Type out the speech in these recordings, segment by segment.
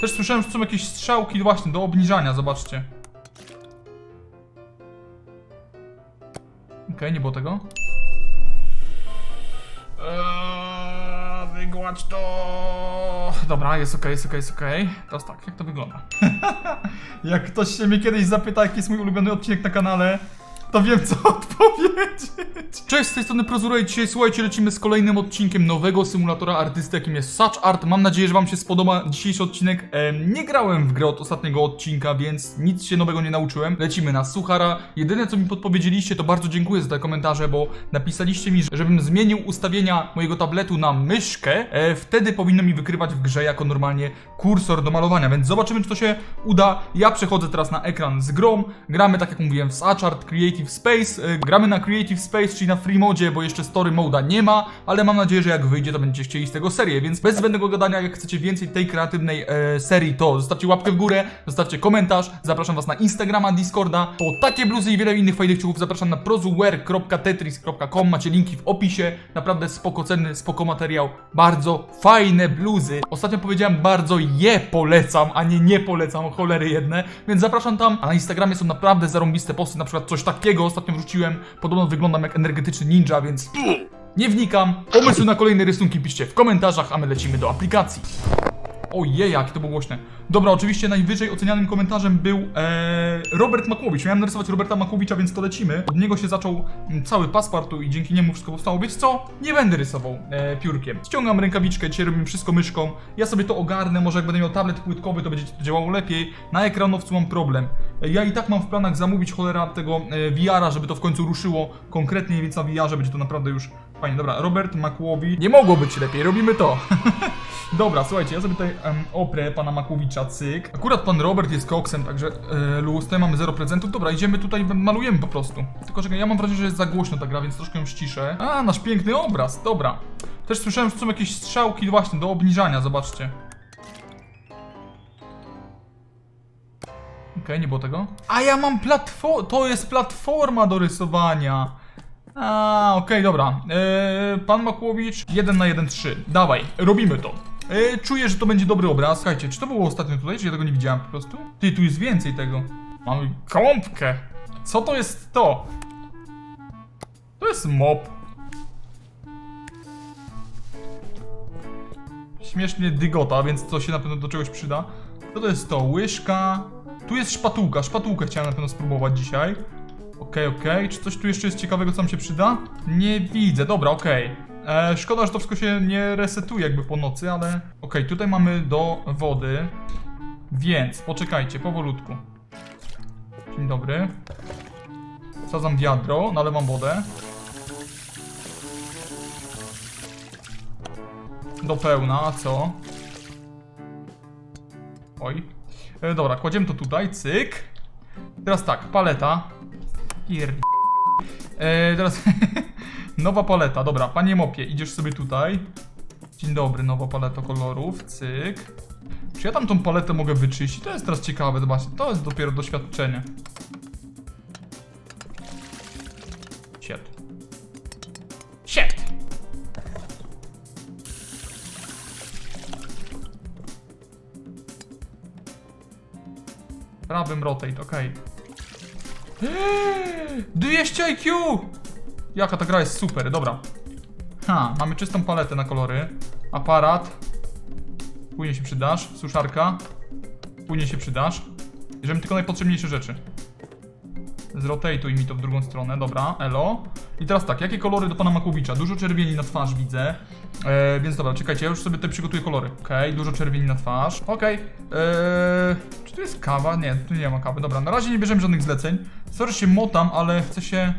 Też słyszałem, że są jakieś strzałki właśnie do obniżania, zobaczcie. Okej, nie było tego. Eee, wygładź to. Dobra, jest okej, jest okej, jest okej. Teraz tak, jak to wygląda? jak ktoś się mnie kiedyś zapyta, jaki jest mój ulubiony odcinek na kanale, to wiem co odpowiedzieć. Cześć, z tej strony Prozuro i dzisiaj słuchajcie, lecimy z kolejnym odcinkiem nowego symulatora artysty, jakim jest Such Art. Mam nadzieję, że wam się spodoba dzisiejszy odcinek. Em, nie grałem w grę od ostatniego odcinka, więc nic się nowego nie nauczyłem. Lecimy na Suchara. Jedyne co mi podpowiedzieliście, to bardzo dziękuję za te komentarze, bo napisaliście mi, żebym zmienił ustawienia mojego tabletu na myszkę. E, wtedy powinno mi wykrywać w grze jako normalnie kursor do malowania, więc zobaczymy, czy to się uda. Ja przechodzę teraz na ekran z grą. Gramy, tak jak mówiłem, w Suchart Creative Space. E, gramy na Creative Space, czyli na free modzie, bo jeszcze story moda nie ma, ale mam nadzieję, że jak wyjdzie, to będziecie chcieli z tego serię, więc bez zbędnego gadania, jak chcecie więcej tej kreatywnej e, serii, to zostawcie łapkę w górę, zostawcie komentarz, zapraszam was na Instagrama, Discorda, po takie bluzy i wiele innych fajnych ciuchów zapraszam na prozuwer.tetris.com, macie linki w opisie, naprawdę spoko ceny, spoko materiał, bardzo fajne bluzy. Ostatnio powiedziałem bardzo je polecam, a nie nie polecam, cholery jedne, więc zapraszam tam, a na Instagramie są naprawdę zarąbiste posty, na przykład coś takiego ostatnio wrzuciłem, podobno wyglądam jak energetyczny ninja, więc nie wnikam. Pomysły na kolejne rysunki piszcie w komentarzach, a my lecimy do aplikacji. Ojej, jakie to było głośne. Dobra, oczywiście najwyżej ocenianym komentarzem był e, Robert Makłowicz. Miałem narysować Roberta Makłowicza, więc to lecimy. Od niego się zaczął mm, cały paspartu i dzięki niemu wszystko powstało. Wiesz co? Nie będę rysował e, piórkiem. Ściągam rękawiczkę, dzisiaj robimy wszystko myszką. Ja sobie to ogarnę, może jak będę miał tablet płytkowy, to będzie to działało lepiej. Na ekranowcu mam problem. E, ja i tak mam w planach zamówić cholera tego e, VR-a, żeby to w końcu ruszyło konkretnie, więc na VR-ze będzie to naprawdę już fajnie. Dobra, Robert Makłowicz. Nie mogło być lepiej, robimy to. Dobra, słuchajcie, ja sobie tutaj em, oprę pana Makłowicza, cyk. Akurat pan Robert jest koksem, także e, luz, tutaj mamy 0 prezentów. Dobra, idziemy tutaj, malujemy po prostu. Tylko czekaj, ja mam wrażenie, że jest za głośno ta gra, więc troszkę ją ściszę. A, nasz piękny obraz, dobra. Też słyszałem, że są jakieś strzałki właśnie do obniżania, zobaczcie. Okej, nie było tego. A ja mam platformę, to jest platforma do rysowania. A, okej, dobra. Eee, pan Makłowicz, 1 na 1, 3. Dawaj, robimy to. Eee, czuję, że to będzie dobry obraz. Słuchajcie, czy to było ostatnio tutaj, czy ja tego nie widziałem po prostu? Ty, tu jest więcej tego. Mamy kąpkę. Co to jest to? To jest mop. Śmiesznie dygota, więc to się na pewno do czegoś przyda. Co to jest to? Łyżka. Tu jest szpatułka. Szpatułkę chciałem na pewno spróbować dzisiaj. Okej, okej. Czy coś tu jeszcze jest ciekawego, co nam się przyda? Nie widzę. Dobra, okej. E, Szkoda, że to wszystko się nie resetuje jakby po nocy, ale... Okej, tutaj mamy do wody. Więc, poczekajcie, powolutku. Dzień dobry. Wsadzam wiadro, nalewam wodę. Do pełna, a co? Oj. E, dobra, kładziemy to tutaj, cyk. Teraz tak, paleta. Pier... E, teraz nowa paleta, dobra, panie mopie, idziesz sobie tutaj. Dzień dobry, nowa paleta kolorów, cyk. Czy ja tam tą paletę mogę wyczyścić? To jest teraz ciekawe, zobaczcie, to jest dopiero doświadczenie. Shit. Shit! Prawym rotate, okej. 200 IQ! Jaka ta gra jest super, dobra. Ha, mamy czystą paletę na kolory. Aparat. Później się przydasz. Suszarka. Później się przydasz. Bierzemy tylko najpotrzebniejsze rzeczy. Zrotatuj mi to w drugą stronę, dobra, elo. I teraz tak, jakie kolory do pana Makłowicza? Dużo czerwieni na twarz widzę. E, więc dobra, czekajcie, ja już sobie tutaj przygotuję kolory. Okej, dużo czerwieni na twarz. Okej. Eee, czy tu jest kawa? Nie, tu nie ma kawy. Dobra, na razie nie bierzemy żadnych zleceń. Sorry, się motam, ale chcę się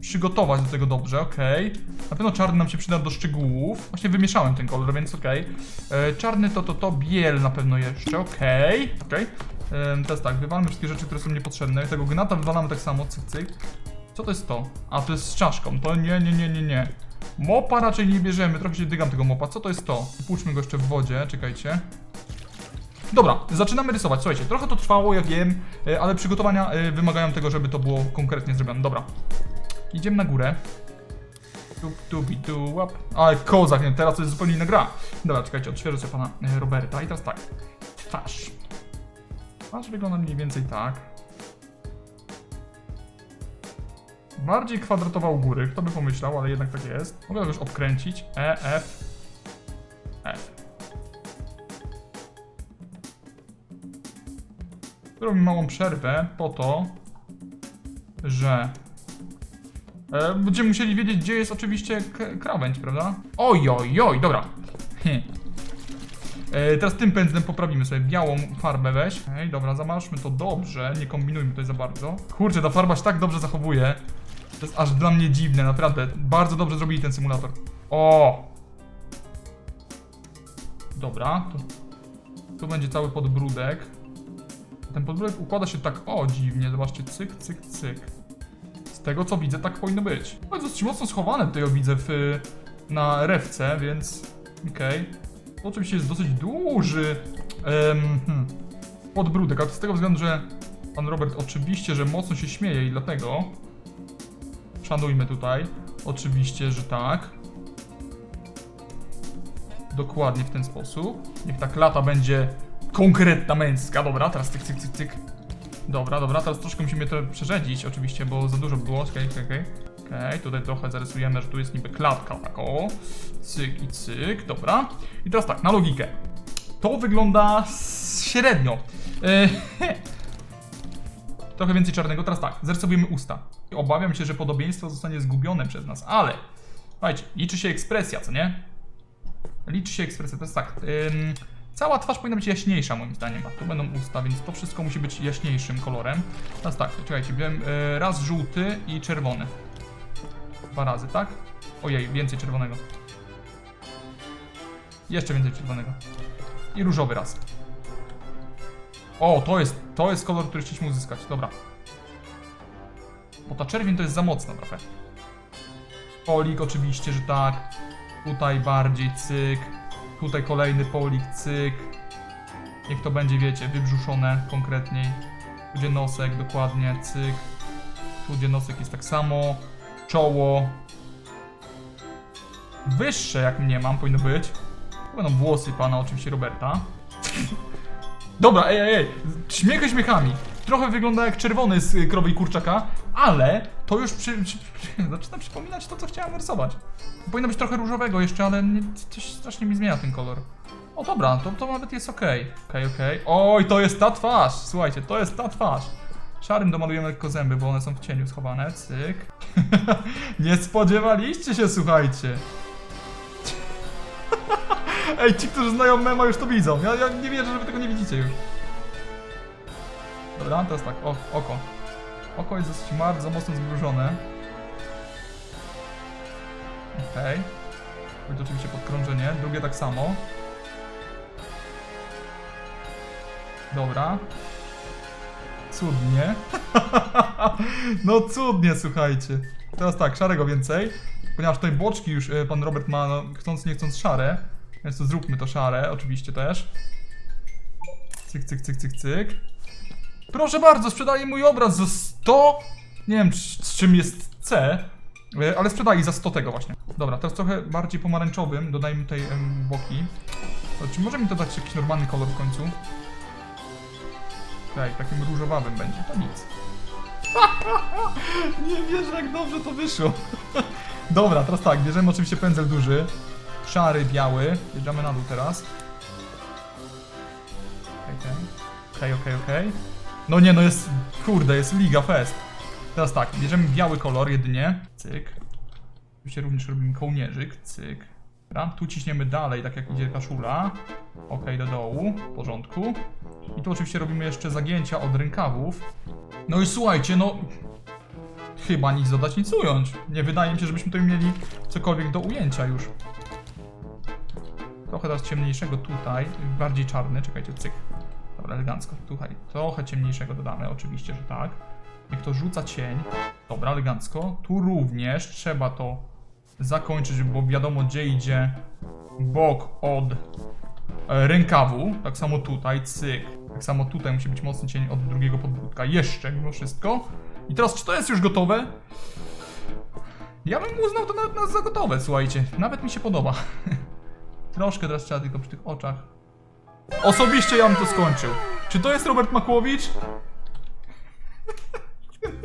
przygotować do tego dobrze, okej. Na pewno czarny nam się przyda do szczegółów. Właśnie wymieszałem ten kolor, więc okej. E, Czarny to, to, to, biel na pewno jeszcze, okej. Okej. Em, Teraz tak, wywalmy wszystkie rzeczy, które są niepotrzebne. Tego gnata wywalamy tak samo, cyk, cyk. Co to jest to? A, to jest z czaszką. To nie, nie, nie, nie, nie. Mopa raczej nie bierzemy, trochę się dygam tego mopa. Co to jest to? Puszczmy go jeszcze w wodzie, czekajcie. Dobra, zaczynamy rysować. Słuchajcie, trochę to trwało, ja wiem, e, ale przygotowania e, wymagają tego, żeby to było konkretnie zrobione. Dobra. Idziemy na górę. Tup, tupi, tu, łap. Ale kozak, nie, teraz to jest zupełnie inna gra. Dobra, czekajcie, odświeżę sobie pana e, Roberta i teraz tak. Twarz. Twarz wygląda mniej więcej tak. Bardziej kwadratowa u góry, kto by pomyślał, ale jednak tak jest. Mogę już obkręcić. E, F, F. Zrobię małą przerwę po to, że e, będziemy musieli wiedzieć, gdzie jest oczywiście krawędź, prawda? Oj, oj, oj, dobra. Hm. E, teraz tym pędzlem poprawimy sobie białą farbę weź. Ej, dobra, zamaszmy to dobrze, nie kombinujmy tutaj za bardzo. Kurczę, ta farba się tak dobrze zachowuje. To jest aż dla mnie dziwne, naprawdę. Bardzo dobrze zrobili ten symulator. O! Dobra, tu, tu będzie cały podbródek. Ten podbródek układa się tak, o dziwnie, zobaczcie, cyk, cyk, cyk. Z tego co widzę, tak powinno być. To jest dosyć mocno schowane tutaj, widzę, w, na rewce, więc okej. To oczywiście jest dosyć duży em, hmm, podbródek, ale to z tego względu, że pan Robert oczywiście, że mocno się śmieje i dlatego szanujmy tutaj. Oczywiście, że tak. Dokładnie w ten sposób. Niech ta klata będzie konkretna męska. Dobra, teraz cyk, cyk, cyk, cyk. Dobra, dobra, teraz troszkę musimy to przerzedzić oczywiście, bo za dużo było. Okej, okej, okej. Okej, tutaj trochę zarysujemy, że tu jest niby klatka, tak o. Cyk i cyk, dobra. I teraz tak, na logikę. To wygląda średnio. E, Trochę więcej czarnego. Teraz tak, zarysowujemy usta. Obawiam się, że podobieństwo zostanie zgubione przez nas, ale... Słuchajcie, liczy się ekspresja, co nie? Liczy się ekspresja, to jest tak. Ym, cała twarz powinna być jaśniejsza moim zdaniem, a tu będą usta, więc to wszystko musi być jaśniejszym kolorem. Teraz tak, czekajcie, wiem, y, raz żółty i czerwony. Dwa razy, tak? Ojej, więcej czerwonego. Jeszcze więcej czerwonego. I różowy raz. O, to jest, to jest kolor, który chcieliśmy uzyskać, dobra. Bo ta czerwień to jest za mocno trochę. Polik oczywiście, że tak. Tutaj bardziej cyk. Tutaj kolejny polik, cyk. Niech to będzie, wiecie, wybrzuszone konkretniej. Tu gdzie nosek, dokładnie, cyk. Tu gdzie nosek jest tak samo. Czoło. Wyższe jak mnie mam, powinno być. Tu będą włosy pana, oczywiście Roberta. Dobra, ej, ej, ej, śmiechy śmiechami. Trochę wygląda jak czerwony z y, krowy i kurczaka, ale to już przy, przy, przy, zaczyna przypominać to, co chciałem narysować. Powinno być trochę różowego jeszcze, ale nie, coś strasznie mi zmienia ten kolor. O dobra, to, to nawet jest okej. Okej, okej. Oj, to jest ta twarz! Słuchajcie, to jest ta twarz. Szarym domalujemy lekko zęby, bo one są w cieniu schowane. Cyk. nie spodziewaliście się, słuchajcie. Ej, ci, którzy znają mema już to widzą. Ja, ja nie wierzę, że wy tego nie widzicie już. Dobra, teraz tak, o, oko. Oko jest dosyć bardzo mocno zmrużone. Okej. Okay. Będzie oczywiście podkrążenie, drugie tak samo. Dobra. Cudnie. no cudnie, słuchajcie. Teraz tak, szarego więcej. Ponieważ tutaj boczki już e, pan Robert ma, no, chcąc nie chcąc szare. Więc to zróbmy to szare, oczywiście też. Cyk, cyk, cyk, cyk, cyk. Proszę bardzo, sprzedaję mój obraz za 100. Nie wiem, z czym jest C, e, ale sprzedaję za 100 tego właśnie. Dobra, teraz trochę bardziej pomarańczowym. Dodajmy tutaj em, boki. Czy może mi to dać jakiś normalny kolor w końcu? Okej, takim różowawym będzie, to nic. Nie wierzę, jak dobrze to wyszło. Dobra, teraz tak, bierzemy oczywiście pędzel duży. Szary, biały. Jedziemy na dół teraz. Okej, okej, okej, okej. No nie, no jest, kurde, jest Liga Fest. Teraz tak, bierzemy biały kolor jedynie. Cyk. Oczywiście również robimy kołnierzyk. Cyk. Dobra, tu ciśniemy dalej, tak jak idzie kaszula. Okej, do dołu. W porządku. I tu oczywiście robimy jeszcze zagięcia od rękawów. No i słuchajcie, no... Chyba nic dodać, nic ująć. Nie wydaje mi się, żebyśmy tutaj mieli cokolwiek do ujęcia już. Trochę teraz ciemniejszego tutaj, bardziej czarny, czekajcie, cyk. Dobra, elegancko. Tutaj trochę ciemniejszego dodamy, oczywiście, że tak. Niech to rzuca cień. Dobra, elegancko. Tu również trzeba to zakończyć, bo wiadomo gdzie idzie bok od e, rękawu. Tak samo tutaj, cyk. Tak samo tutaj musi być mocny cień od drugiego podbródka. Jeszcze, mimo wszystko. I teraz, czy to jest już gotowe? Ja bym uznał to nawet na za gotowe, słuchajcie. Nawet mi się podoba. Troszkę teraz trzeba tylko przy tych oczach. Osobiście ja bym to skończył. Czy to jest Robert Makłowicz?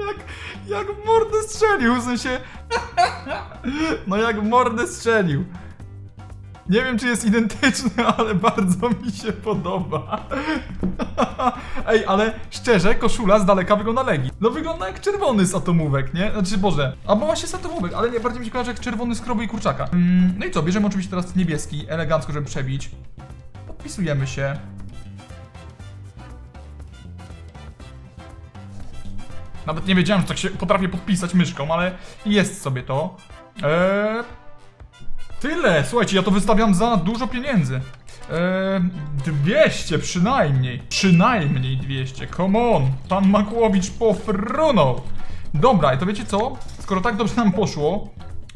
jak, jak mordę strzelił, w sensie... no jak mordę strzelił. Nie wiem, czy jest identyczny, ale bardzo mi się podoba. Ej, ale szczerze, koszula z daleka wygląda legi. No wygląda jak czerwony z atomówek, nie? Znaczy, Boże, albo właśnie z atomówek, ale nie, bardziej mi się kojarzy jak czerwony z krowy i kurczaka. Mm, no i co, bierzemy oczywiście teraz niebieski, elegancko, żeby przebić. Podpisujemy się. Nawet nie wiedziałem, że tak się potrafię podpisać myszką, ale jest sobie to. Eee, tyle! Słuchajcie, ja to wystawiam za dużo pieniędzy. Eee, 200 przynajmniej. Przynajmniej 200. Come on! Pan Makłowicz pofrunął! Dobra, i to wiecie co? Skoro tak dobrze nam poszło,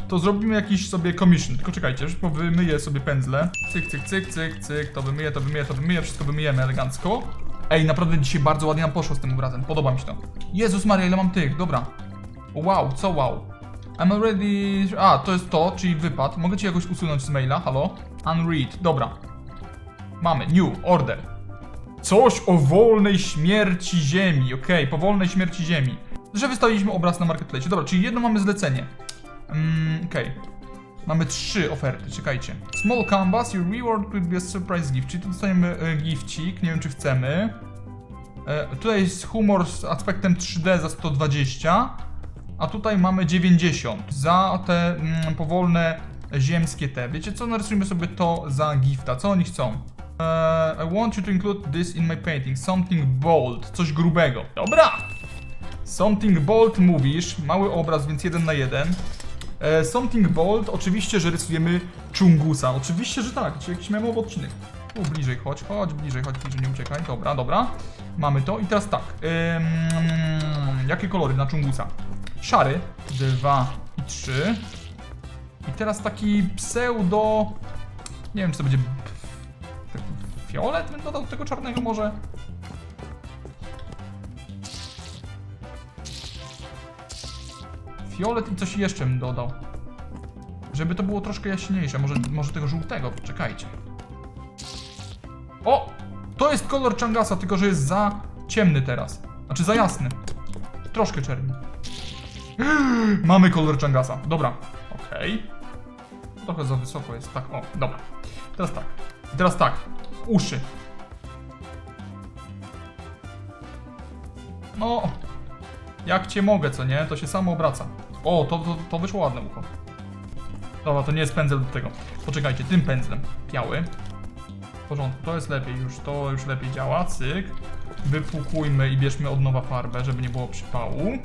to zrobimy jakiś sobie commission. Tylko czekajcie, już wymyję sobie pędzle. Cyk, cyk, cyk, cyk, cyk. To wymyję, to wymyję, to wymyję. Wszystko wymyjemy elegancko. Ej, naprawdę dzisiaj bardzo ładnie nam poszło z tym obrazem. Podoba mi się to. Jezus Maria, ile mam tych. Dobra. Wow, co wow. I'm already... A, to jest to, czyli wypad. Mogę ci jakoś usunąć z maila? Halo? Unread. Dobra. Mamy. New. Order. Coś o wolnej śmierci ziemi. Okej, po wolnej śmierci ziemi. Że wystawiliśmy obraz na marketplace. Dobra, czyli jedno mamy zlecenie. Mm, okej. Mamy trzy oferty, czekajcie. Small canvas, your reward will be a surprise gift. Czyli tu dostajemy e, gifcik, nie wiem czy chcemy. E, tutaj jest humor z aspektem 3D za 120. A tutaj mamy 90 za te mm, powolne ziemskie te. Wiecie co? Narysujmy sobie to za gifta. Co oni chcą? E, I want you to include this in my painting. Something bold. Coś grubego. Dobra! Something bold mówisz. Mały obraz, więc jeden na jeden. E, Something bold, oczywiście, że rysujemy Chungusa. Oczywiście, że tak. Jakiś memowy odcinek. Tu bliżej chodź, chodź bliżej, chodź bliżej, nie uciekaj. Dobra, dobra. Mamy to i teraz tak. Ym, jakie kolory na Chungusa? Szary, dwa i trzy. I teraz taki pseudo... Nie wiem, czy to będzie... Fiolet bym dodał do tego czarnego może? Fiolet i coś jeszcze bym dodał. Żeby to było troszkę jaśniejsze. Może, może tego żółtego. Czekajcie. O! To jest kolor Changasa, tylko że jest za ciemny teraz. Znaczy za jasny. Troszkę czerni. Mamy kolor Changasa. Dobra. Okej. Trochę za wysoko jest. Tak, o, dobra. Teraz tak. Teraz tak. Uszy. No. Jak cię mogę, co nie? To się samo obraca. O, to, to, to wyszło ładne ucho. Dobra, to nie jest pędzel do tego. Poczekajcie, tym pędzlem. Biały. W porządku, to jest lepiej już, to już lepiej działa. Cyk. Wypłukujmy i bierzmy od nowa farbę, żeby nie było przypału.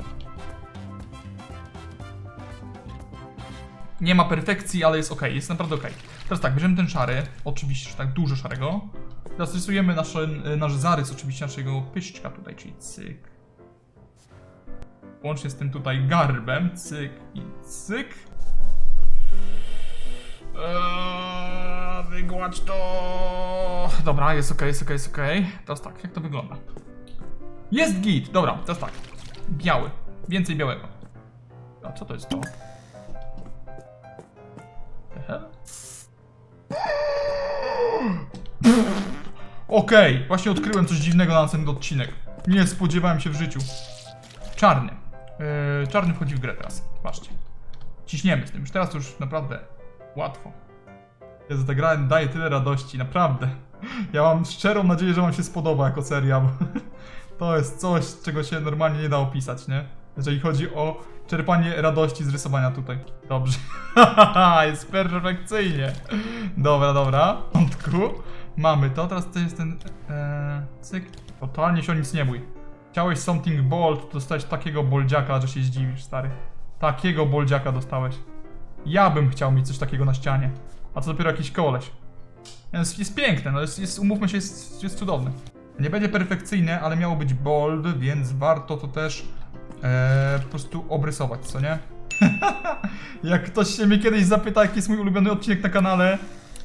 Nie ma perfekcji, ale jest ok, jest naprawdę ok. Teraz tak, bierzemy ten szary, oczywiście, że tak, dużo szarego. Teraz rysujemy nasze, nasz zarys, oczywiście naszego pyszczka tutaj, czyli cyk. Łącznie z tym tutaj garbem, cyk i cyk. Eee, wygładź to. Dobra, jest ok, jest ok, jest ok. Teraz tak, jak to wygląda? Jest git, dobra, teraz tak. Biały, więcej białego. A co to jest to? Okej, właśnie odkryłem coś dziwnego na następny odcinek. Nie spodziewałem się w życiu. Czarny. Yy, czarny wchodzi w grę teraz. Patrzcie. Ciśniemy z tym. Już teraz już naprawdę łatwo. Jezu, ta gra daje tyle radości, naprawdę. Ja mam szczerą nadzieję, że wam się spodoba jako seria, bo to jest coś, czego się normalnie nie da opisać, nie? Jeżeli chodzi o czerpanie radości z rysowania tutaj. Dobrze. jest perfekcyjnie. Dobra, dobra. W porządku. Mamy to. Teraz to jest ten... E, cyk. Totalnie się o nic nie bój. Chciałeś something bold, to dostałeś takiego boldziaka, że się zdziwisz, stary. Takiego boldziaka dostałeś. Ja bym chciał mieć coś takiego na ścianie. A co dopiero jakiś koleś. Jest, jest piękne, no jest, jest, umówmy się, jest, jest cudowne. Nie będzie perfekcyjne, ale miało być bold, więc warto to też e, po prostu obrysować, co nie? Jak ktoś się mnie kiedyś zapyta, jaki jest mój ulubiony odcinek na kanale,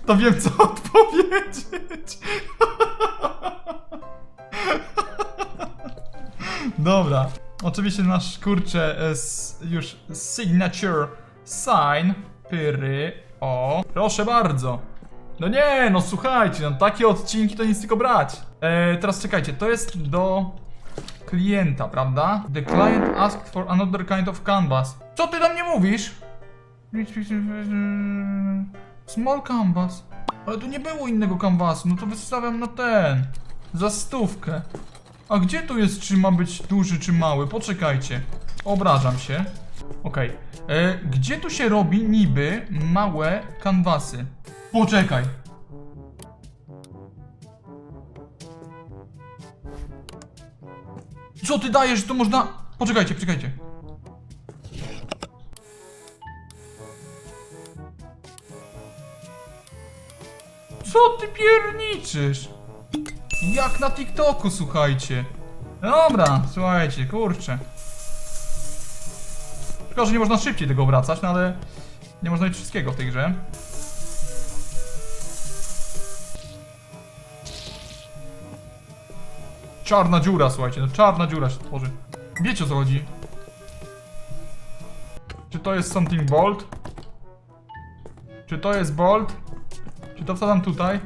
to wiem co odpowiedzieć. Dobra. Oczywiście nasz kurczę e, już signature Sign, pyry, o. Proszę bardzo. No nie, no słuchajcie, no takie odcinki to nic tylko brać. E, teraz czekajcie, to jest do klienta, prawda? The client asked for another kind of canvas. Co ty do mnie mówisz? Small canvas. Ale tu nie było innego canvasu, no to wystawiam na ten. Za stówkę. A gdzie tu jest, czy ma być duży, czy mały? Poczekajcie. Obrażam się. Okej. E, Gdzie tu się robi niby małe kanwasy? Poczekaj. Co ty dajesz, to można... Poczekajcie, poczekajcie. Co ty pierniczysz? Jak na TikToku, słuchajcie. Dobra, słuchajcie, kurczę. Tylko, że nie można szybciej tego obracać, no ale nie można mieć wszystkiego w tej grze. Czarna dziura, słuchajcie, no czarna dziura się tworzy. Wiecie o co chodzi? Czy to jest something bold? Czy to jest bold? Czy to wsadzam tutaj?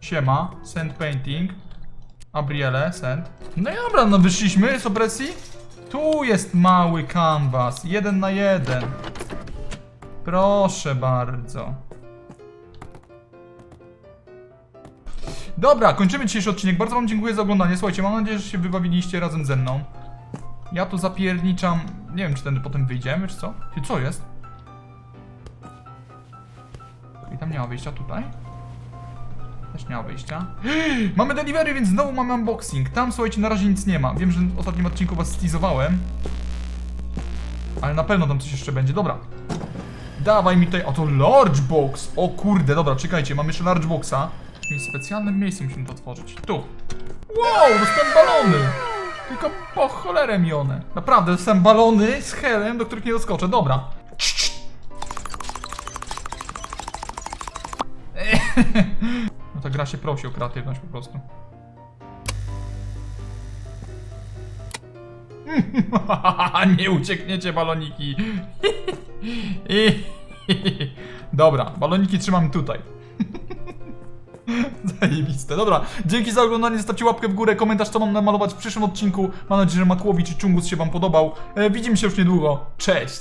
Siema, send painting. Abriele, send. No i dobra, no wyszliśmy z opresji. Tu jest mały canvas, jeden na jeden. Proszę bardzo. Dobra, kończymy dzisiejszy odcinek. Bardzo wam dziękuję za oglądanie. Słuchajcie, mam nadzieję, że się wybawiliście razem ze mną. Ja tu zapierniczam. Nie wiem, czy ten potem wyjdziemy, czy co? Ty, co jest? I tam nie ma wyjścia tutaj. Też nie ma wyjścia. Mamy delivery, więc znowu mamy unboxing. Tam, słuchajcie, na razie nic nie ma. Wiem, że w ostatnim odcinku was stizowałem. Ale na pewno tam coś jeszcze będzie. Dobra. Dawaj mi tutaj. O, to large box. O kurde, dobra, czekajcie, mam jeszcze large boxa. W specjalnym miejscu musimy to otworzyć. Tu. Wow, dostałem balony. Tylko po cholerę mi one. Naprawdę, dostałem balony z helem, do których nie doskoczę. Dobra. No ta gra się prosi o kreatywność po prostu. Nie uciekniecie baloniki. Dobra, baloniki trzymam tutaj. Zajebiste. Dobra, dzięki za oglądanie, zostawcie łapkę w górę, komentarz co mam namalować w przyszłym odcinku. Mam nadzieję, że Makłowicz i Czungus się wam podobał. E, widzimy się już niedługo. Cześć!